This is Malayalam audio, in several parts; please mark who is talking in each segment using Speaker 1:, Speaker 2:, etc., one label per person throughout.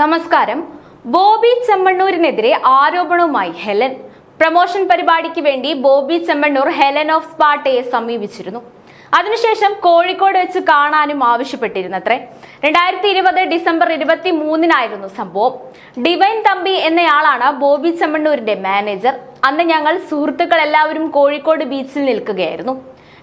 Speaker 1: നമസ്കാരം. ബോബി ചെമ്മണ്ണൂരിനെതിരെ ആരോപണവുമായി ഹെലൻ. പ്രമോഷൻ പരിപാടിക്ക് വേണ്ടി ബോബി ചെമ്മണ്ണൂർ ഹെലൻ ഓഫ് സ്പാട്ടയെ സമീപിച്ചിരുന്നു. അതിനുശേഷം കോഴിക്കോട് വെച്ച് കാണാനും ആവശ്യപ്പെട്ടിരുന്നത്രേ. രണ്ടായിരത്തി ഇരുപത് ഡിസംബർ ഇരുപത്തി മൂന്നിനായിരുന്നു സംഭവം. ഡിവൈൻ തമ്പി എന്നയാളാണ് ബോബി ചെമ്മണ്ണൂരിന്റെ മാനേജർ. അന്ന് ഞങ്ങൾ സുഹൃത്തുക്കൾ എല്ലാവരും കോഴിക്കോട് ബീച്ചിൽ നിൽക്കുകയായിരുന്നു.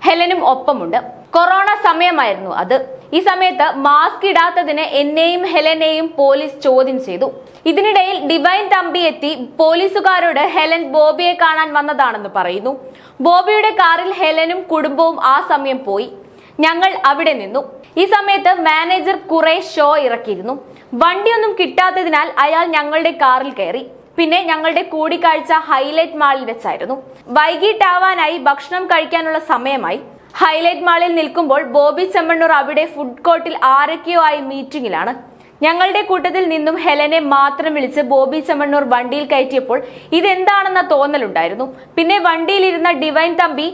Speaker 1: ഹെലനും ഒപ്പമുണ്ട്. കൊറോണ സമയമായിരുന്നു അത്. ഈ സമയത്ത് മാസ്ക് ഇടാത്തതിന് എന്നെയും ഹെലനെയും പോലീസ് ചോദ്യം ചെയ്തു. ഇതിനിടയിൽ ഡിവൈൻ തമ്പി എത്തി പോലീസുകാരോട് ഹെലൻ ബോബിയെ കാണാൻ വന്നതാണെന്ന് പറയുന്നു. ബോബിയുടെ കാറിൽ ഹെലനും കുടുംബവും ആ സമയം പോയി. ഞങ്ങൾ അവിടെ നിന്നു. ഈ സമയത്ത് മാനേജർ കുറെ ഷോ ഇറക്കിയിരുന്നു. വണ്ടിയൊന്നും കിട്ടാത്തതിനാൽ അയാൾ ഞങ്ങളുടെ കാറിൽ കയറി. പിന്നെ ഞങ്ങളുടെ കൂടിക്കാഴ്ച ഹൈലൈറ്റ് മാളിൽ വെച്ചായിരുന്നു. വൈകിട്ടാവാനായി ഭക്ഷണം കഴിക്കാനുള്ള സമയമായി. ഹൈലൈറ്റ് മാളിൽ നിൽക്കുമ്പോൾ ബോബി ചെമ്മണ്ണൂർ അവിടെ ഫുഡ് കോർട്ടിൽ ആരൊക്കെയോ ആയി മീറ്റിംഗിലാണ് ഞങ്ങളുടെ കൂട്ടത്തിൽ നിന്നും ഹെലനെ മാത്രം വിളിച്ച് ബോബി ചെമ്മണ്ണൂർ വണ്ടിയിൽ കയറ്റിയപ്പോൾ ഇതെന്താണെന്ന തോന്നലുണ്ടായിരുന്നു. പിന്നെ വണ്ടിയിലിരുന്ന ഡിവൈൻ തമ്പി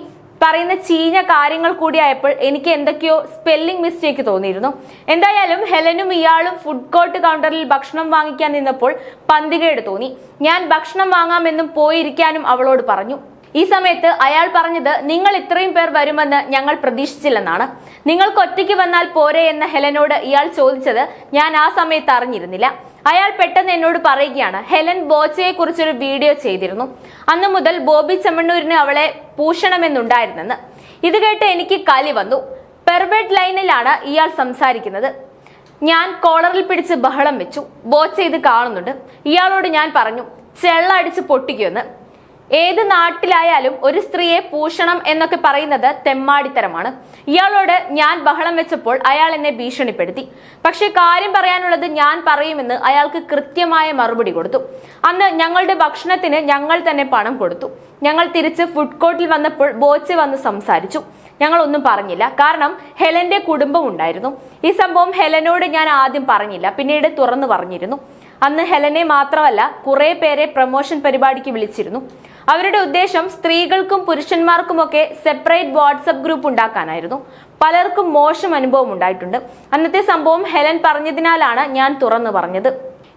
Speaker 1: പറയുന്ന ചീഞ്ഞ കാര്യങ്ങൾ കൂടിയായപ്പോൾ എനിക്ക് എന്തൊക്കെയോ സ്പെല്ലിംഗ് മിസ്റ്റേക്ക് തോന്നിയിരുന്നു. എന്തായാലും ഹെലനും ഇയാളും ഫുഡ് കോർട്ട് കൗണ്ടറിൽ ഭക്ഷണം വാങ്ങിക്കാൻ നിന്നപ്പോൾ പന്തികേട് തോന്നി. ഞാൻ ഭക്ഷണം വാങ്ങാമെന്നും പോയിരിക്കാനും അവളോട് പറഞ്ഞു. ഈ സമയത്ത് അയാൾ പറഞ്ഞത് നിങ്ങൾ ഇത്രയും പേർ വരുമെന്ന് ഞങ്ങൾ പ്രതീക്ഷിച്ചില്ലെന്നാണ്. നിങ്ങൾക്ക് ഒറ്റയ്ക്ക് വന്നാൽ പോരെ എന്ന ഹെലനോട് ഇയാൾ ചോദിച്ചത് ഞാൻ ആ സമയത്ത് അറിഞ്ഞിരുന്നില്ല. അയാൾ പെട്ടെന്ന് എന്നോട് പറയുകയാണ് ഹെലൻ ബോച്ചയെ കുറിച്ചൊരു വീഡിയോ ചെയ്തിരുന്നു. അന്നു മുതൽ ബോബി ചെമ്മണ്ണൂരിന് അവളെ പൂഷണമെന്നുണ്ടായിരുന്നെന്ന് ഇത് കേട്ട് എനിക്ക് കലി വന്നു. പെർവേഡ് ലൈനിലാണ് ഇയാൾ സംസാരിക്കുന്നത്. ഞാൻ കോളറിൽ പിടിച്ച് ബഹളം വെച്ചു. ബോച്ച ഇത് കാണുന്നുണ്ട്. ഇയാളോട് ഞാൻ പറഞ്ഞു ചെള്ള അടിച്ച് പൊട്ടിക്കുമെന്ന്. ഏത് നാട്ടിലായാലും ഒരു സ്ത്രീയെ പൂഷണം എന്നൊക്കെ പറയുന്നത് തെമ്മാടിത്തരമാണ്. ഇയാളോട് ഞാൻ ബഹളം വെച്ചപ്പോൾ അയാൾ എന്നെ ഭീഷണിപ്പെടുത്തി. പക്ഷെ കാര്യം പറയാനുള്ളത് ഞാൻ പറയുമെന്ന് അയാൾക്ക് കൃത്യമായ മറുപടി കൊടുത്തു. അന്ന് ഞങ്ങളുടെ ഭക്ഷണത്തിന് ഞങ്ങൾ തന്നെ പണം കൊടുത്തു. ഞങ്ങൾ തിരിച്ച് ഫുഡ് കോർട്ടിൽ വന്നപ്പോൾ ബോച്ച് വന്ന് സംസാരിച്ചു. ഞങ്ങൾ ഒന്നും പറഞ്ഞില്ല. കാരണം ഹെലന്റെ കുടുംബം ഉണ്ടായിരുന്നു. ഈ സംഭവം ഹെലനോട് ഞാൻ ആദ്യം പറഞ്ഞില്ല. പിന്നീട് തുറന്നു പറഞ്ഞിരുന്നു. അന്ന് ഹെലനെ മാത്രമല്ല കുറെ പേരെ പ്രൊമോഷൻ പരിപാടിക്ക് വിളിച്ചിരുന്നു. അവരുടെ ഉദ്ദേശം സ്ത്രീകൾക്കും പുരുഷന്മാർക്കുമൊക്കെ സെപ്പറേറ്റ് വാട്സപ്പ് ഗ്രൂപ്പ് ഉണ്ടാക്കാനായിരുന്നു. പലർക്കും മോശം അനുഭവം ഉണ്ടായിട്ടുണ്ട്. അന്നത്തെ സംഭവം ഹെലൻ പറഞ്ഞതിനാലാണ് ഞാൻ തുറന്നു പറഞ്ഞത്.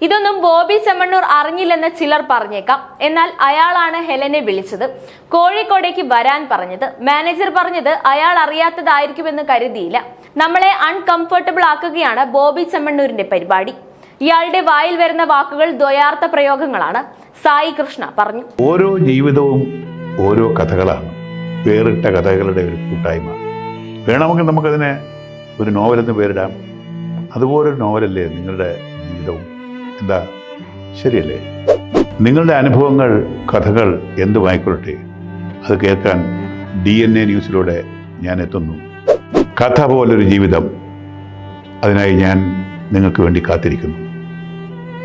Speaker 1: ഇതൊന്നും ബോബി ചെമ്മണ്ണൂർ അറിഞ്ഞില്ലെന്ന് ചിലർ പറഞ്ഞേക്കാം. എന്നാൽ അയാളാണ് ഹെലനെ വിളിച്ചത്. കോഴിക്കോടേക്ക് വരാൻ പറഞ്ഞത്. മാനേജർ പറഞ്ഞത് അയാൾ അറിയാത്തതായിരിക്കുമെന്ന് കരുതിയില്ല. നമ്മളെ അൺകംഫർട്ടബിൾ ആക്കുകയാണ് ബോബി ചെമ്മണ്ണൂരിന്റെ പരിപാടി. ഇയാളുടെ വായിൽ വരുന്ന വാക്കുകൾ ദ്വയാർത്ഥ പ്രയോഗങ്ങളാണ്. സായി കൃഷ്ണ പറഞ്ഞു.
Speaker 2: ഓരോ ജീവിതവും ഓരോ കഥകളാണ്. വേറിട്ട കഥകളുടെ ഒരു കൂട്ടായ്മ. വേണമെങ്കിൽ നമുക്കതിനെ ഒരു നോവലെന്ന് പേരിടാം. അതുപോലൊരു നോവലല്ലേ നിങ്ങളുടെ ജീവിതവും? എന്താ? ശരിയല്ലേ? നിങ്ങളുടെ അനുഭവങ്ങൾ കഥകൾ എന്തുമായിക്കൊള്ളട്ടെ അത് കേൾക്കാൻ ഡി എൻ എ ന്യൂസിലൂടെ ഞാൻ എത്തുന്നു. കഥ പോലൊരു ജീവിതം. അതിനായി ഞാൻ നിങ്ങൾക്ക് വേണ്ടി കാത്തിരിക്കുന്നു.